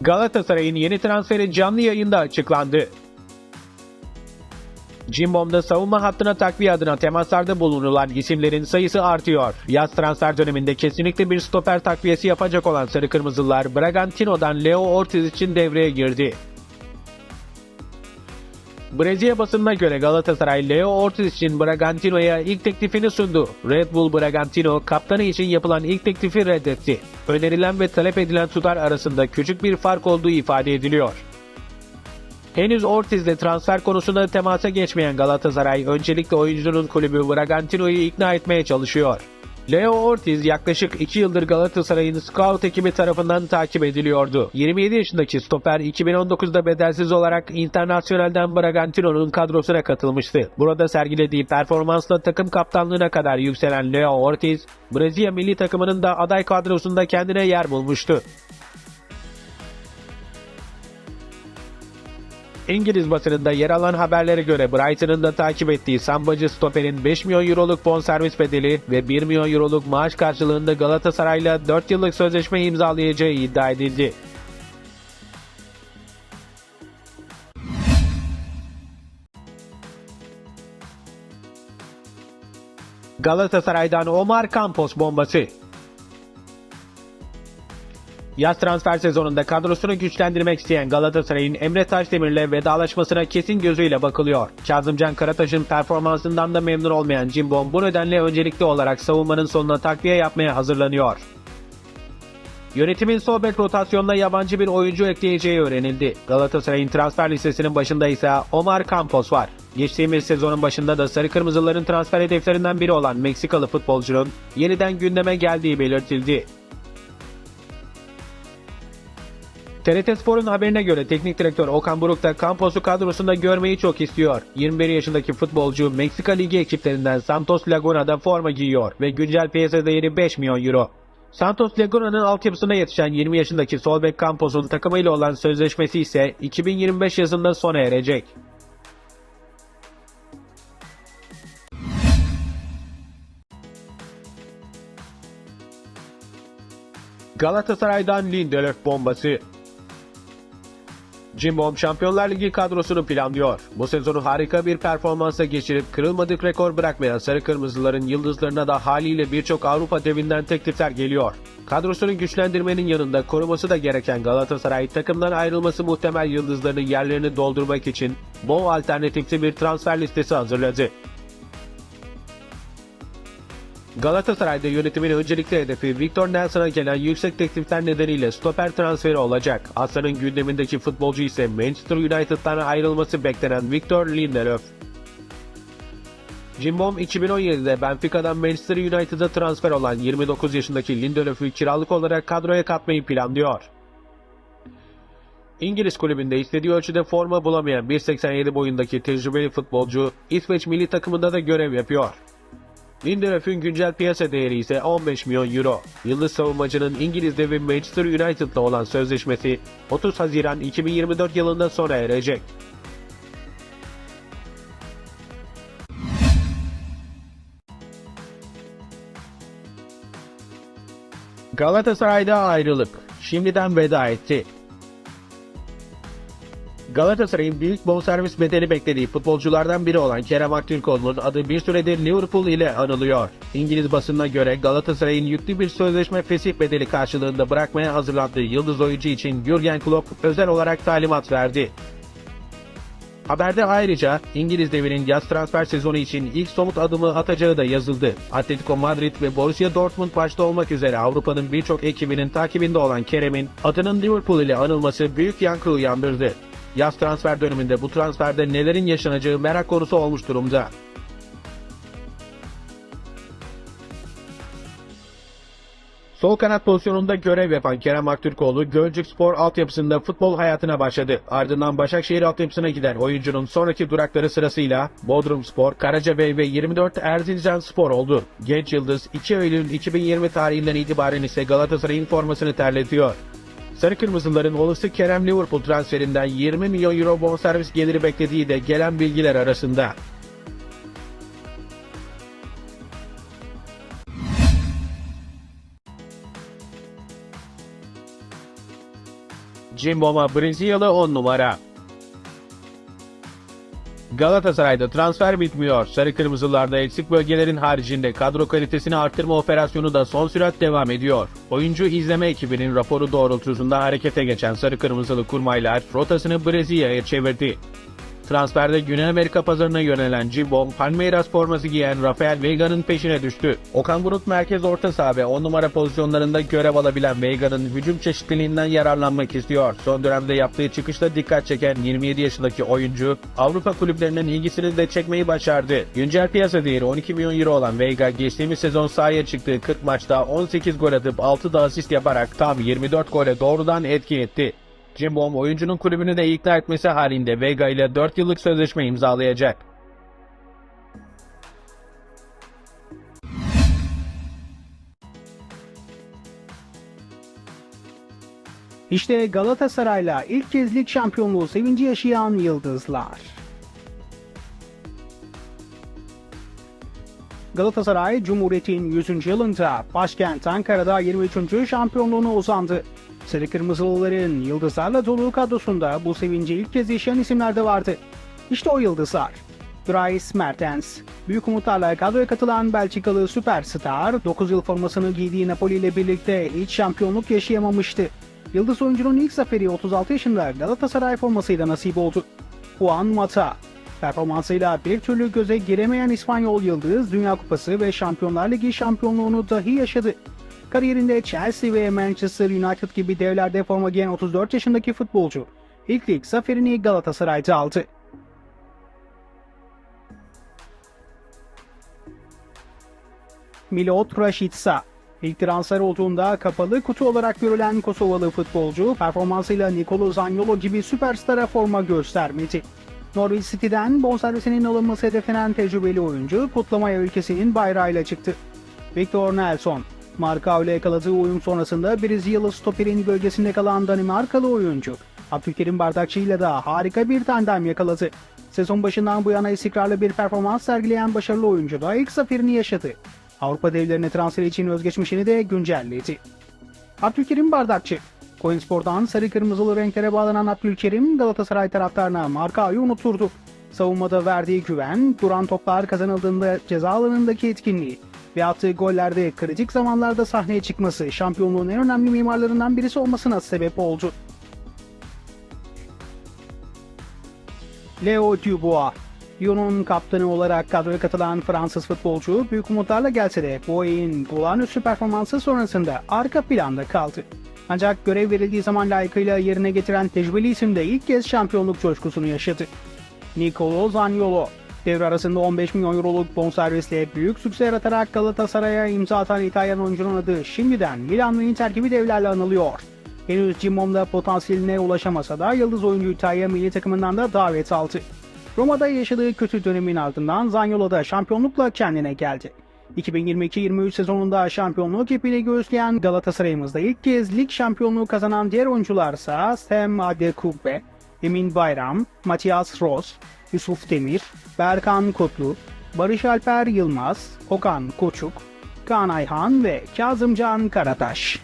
Galatasaray'ın yeni transferi canlı yayında açıklandı. Cimbom'da savunma hattına takviye adına temaslarda bulunulan isimlerin sayısı artıyor. Yaz transfer döneminde kesinlikle bir stoper takviyesi yapacak olan Sarı Kırmızılar Bragantino'dan Leo Ortiz için devreye girdi. Brezilya basınına göre Galatasaray Leo Ortiz için Bragantino'ya ilk teklifini sundu. Red Bull Bragantino kaptanı için yapılan ilk teklifi reddetti. Önerilen ve talep edilen tutar arasında küçük bir fark olduğu ifade ediliyor. Henüz Ortiz'le transfer konusunda temasa geçmeyen Galatasaray öncelikle oyuncunun kulübü Bragantino'yu ikna etmeye çalışıyor. Leo Ortiz yaklaşık 2 yıldır Galatasaray'ın scout ekibi tarafından takip ediliyordu. 27 yaşındaki stoper 2019'da bedelsiz olarak Internasyonel'den Bragantino'nun kadrosuna katılmıştı. Burada sergilediği performansla takım kaptanlığına kadar yükselen Leo Ortiz, Brezilya milli takımının da aday kadrosunda kendine yer bulmuştu. İngiliz basınında yer alan haberlere göre Brighton'ın da takip ettiği sambacı stoperin 5 milyon euroluk bonservis bedeli ve 1 milyon euroluk maaş karşılığında Galatasaray'la 4 yıllık sözleşme imzalayacağı iddia edildi. Galatasaray'dan Omar Campos bombası. Yaz transfer sezonunda kadrosunu güçlendirmek isteyen Galatasaray'ın Emre Taşdemir'le vedalaşmasına kesin gözüyle bakılıyor. Kazımcan Karataş'ın performansından da memnun olmayan Cimbom bu nedenle öncelikli olarak savunmanın sonuna takviye yapmaya hazırlanıyor. Yönetimin sol bek rotasyonuna yabancı bir oyuncu ekleyeceği öğrenildi. Galatasaray'ın transfer listesinin başında ise Omar Campos var. Geçtiğimiz sezonun başında da Sarı Kırmızıların transfer hedeflerinden biri olan Meksikalı futbolcunun yeniden gündeme geldiği belirtildi. TRT Spor'un haberine göre teknik direktör Okan Buruk da Campos'u kadrosunda görmeyi çok istiyor. 21 yaşındaki futbolcu Meksika Ligi ekiplerinden Santos Laguna'da forma giyiyor ve güncel piyasa değeri 5 milyon euro. Santos Laguna'nın altyapısına yetişen 20 yaşındaki sol bek Campos'un takımıyla olan sözleşmesi ise 2025 yazında sona erecek. Galatasaray'dan Lindelöf bombası. Cimbom Şampiyonlar Ligi kadrosunu planlıyor. Bu sezonu harika bir performansa geçirip kırılmadık rekor bırakmayan Sarı Kırmızıların yıldızlarına da haliyle birçok Avrupa devinden teklifler geliyor. Kadrosunu güçlendirmenin yanında koruması da gereken Galatasaray takımdan ayrılması muhtemel yıldızlarının yerlerini doldurmak için bol alternatifli bir transfer listesi hazırladı. Galatasaray'da yönetimin öncelikli hedefi Victor Nelson'a gelen yüksek teklifler nedeniyle stoper transferi olacak. Aslan'ın gündemindeki futbolcu ise Manchester United'dan ayrılması beklenen Victor Lindelöf. Cimbom 2017'de Benfica'dan Manchester United'a transfer olan 29 yaşındaki Lindelöf'ü kiralık olarak kadroya katmayı planlıyor. İngiliz kulübünde istediği ölçüde forma bulamayan 1.87 boyundaki tecrübeli futbolcu İsveç milli takımında da görev yapıyor. Lindelöf'ün güncel piyasa değeri ise 15 milyon euro. Yıldız savunmacının İngiliz devi Manchester United'la olan sözleşmesi 30 Haziran 2024 yılında sona erecek. Galatasaray'da ayrılık. Şimdiden veda etti. Galatasaray'ın büyük bonservis bedeli beklediği futbolculardan biri olan Kerem Aktürkoğlu'nun adı bir süredir Liverpool ile anılıyor. İngiliz basınına göre Galatasaray'ın yüklü bir sözleşme fesih bedeli karşılığında bırakmaya hazırlandığı yıldız oyuncu için Jurgen Klopp özel olarak talimat verdi. Haberde ayrıca İngiliz devinin yaz transfer sezonu için ilk somut adımı atacağı da yazıldı. Atletico Madrid ve Borussia Dortmund başta olmak üzere Avrupa'nın birçok ekibinin takibinde olan Kerem'in adının Liverpool ile anılması büyük yankı uyandırdı. Yaz transfer döneminde bu transferde nelerin yaşanacağı merak konusu olmuş durumda. Sol kanat pozisyonunda görev yapan Kerem Aktürkoğlu, Gölcük Spor altyapısında futbol hayatına başladı. Ardından Başakşehir altyapısına giden oyuncunun sonraki durakları sırasıyla Bodrum Spor, Karacabey ve 24 Erzincan Spor oldu. Genç Yıldız 2 Eylül 2020 tarihinden itibaren ise Galatasaray'ın formasını terletiyor. Sarı Kırmızıların olası Kerem Liverpool transferinden 20 milyon euro bonservis geliri beklediği de gelen bilgiler arasında. Cimbom'a Brezilyalı 10 numara. Galatasaray'da transfer bitmiyor. Sarı Kırmızılarda eksik bölgelerin haricinde kadro kalitesini arttırma operasyonu da son sürat devam ediyor. Oyuncu izleme ekibinin raporu doğrultusunda harekete geçen Sarı Kırmızılı kurmaylar rotasını Brezilya'ya çevirdi. Transferde Güney Amerika pazarına yönelen Cimbom, Palmeiras forması giyen Rafael Vega'nın peşine düştü. Okan Buruk merkez orta saha ve 10 numara pozisyonlarında görev alabilen Vega'nın hücum çeşitliliğinden yararlanmak istiyor. Son dönemde yaptığı çıkışta dikkat çeken 27 yaşındaki oyuncu, Avrupa kulüplerinin ilgisini de çekmeyi başardı. Güncel piyasa değeri 12 milyon euro olan Vega, geçtiğimiz sezon sahaya çıktığı 40 maçta 18 gol atıp 6 da asist yaparak tam 24 gole doğrudan etki etti. Cimbom oyuncunun kulübünü de ikna etmesi halinde Vega ile 4 yıllık sözleşme imzalayacak. İşte Galatasaray'la ilk kez lig şampiyonluğu sevinci yaşayan yıldızlar. Galatasaray, Cumhuriyet'in 100. yılında başkent Ankara'da 23. şampiyonluğuna uzandı. Sarı Kırmızılıların yıldızlarla dolu kadrosunda bu sevinci ilk kez yaşayan isimler de vardı. İşte o yıldızlar. Dries Mertens, büyük umutlarla kadroya katılan Belçikalı süperstar, 9 yıl formasını giydiği Napoli ile birlikte hiç şampiyonluk yaşayamamıştı. Yıldız oyuncunun ilk zaferi 36 yaşında Galatasaray formasıyla nasip oldu. Juan Mata, performansıyla bir türlü göze giremeyen İspanyol Yıldız, Dünya Kupası ve Şampiyonlar Ligi şampiyonluğunu dahi yaşadı. Kariyerinde Chelsea ve Manchester United gibi devlerde forma giyen 34 yaşındaki futbolcu, ilk lig zaferini Galatasaray'da aldı. Milot Rashica İlk transfer olduğunda kapalı kutu olarak görülen Kosovalı futbolcu performansıyla Nicolo Zaniolo gibi süperstara forma göstermedi. Norwich City'den bonservisinin alınması hedeflenen tecrübeli oyuncu kutlamaya ülkesinin bayrağıyla çıktı. Victor Nelson, Marka ile yakaladığı uyum sonrasında Brezilyalı stoperin gölgesinde kalan Danimarkalı oyuncu Abdülkerim Bardakçı ile de harika bir tandem yakaladı. Sezon başından bu yana istikrarlı bir performans sergileyen başarılı oyuncu da ilk zaferini yaşadı. Avrupa devlerine transfer için özgeçmişini de güncelledi. Abdülkerim Bardakçı Coinspor'dan sarı kırmızılı renklere bağlanan Abdülkerim Galatasaray taraftarına markayı unuturdu. Savunmada verdiği güven, duran toplar kazanıldığında ceza alanındaki etkinliği ve attığı gollerde kritik zamanlarda sahneye çıkması şampiyonluğun en önemli mimarlarından birisi olmasına sebep oldu. Leo Dubois Lyon'un kaptanı olarak kadroya katılan Fransız futbolcu büyük umutlarla gelse de ayın olağanüstü performansı sonrasında arka planda kaldı. Ancak görev verildiği zaman layıkıyla yerine getiren tecrübeli isim de ilk kez şampiyonluk coşkusunu yaşadı. Nicolo Zaniolo devre arasında 15 milyon euroluk bonservisle büyük sükse yaratarak Galatasaray'a imza atan İtalyan oyuncunun adı şimdiden Milan ve Inter gibi devlerle anılıyor. Henüz Cimbom'da potansiyeline ulaşamasa da yıldız oyuncu İtalya milli takımından da davet aldı. Roma'da yaşadığı kötü dönemin ardından Zaniolo da şampiyonlukla kendine geldi. 2022-23 sezonunda şampiyonluk ipiyle göğüsleyen Galatasaray'ımızda ilk kez lig şampiyonluğu kazanan diğer oyuncularsa Sam Adekugbe, Emin Bayram, Matias Ross, Yusuf Demir, Berkan Kutlu, Barış Alper Yılmaz, Okan Koçuk, Kaan Ayhan ve Kazımcan Karataş.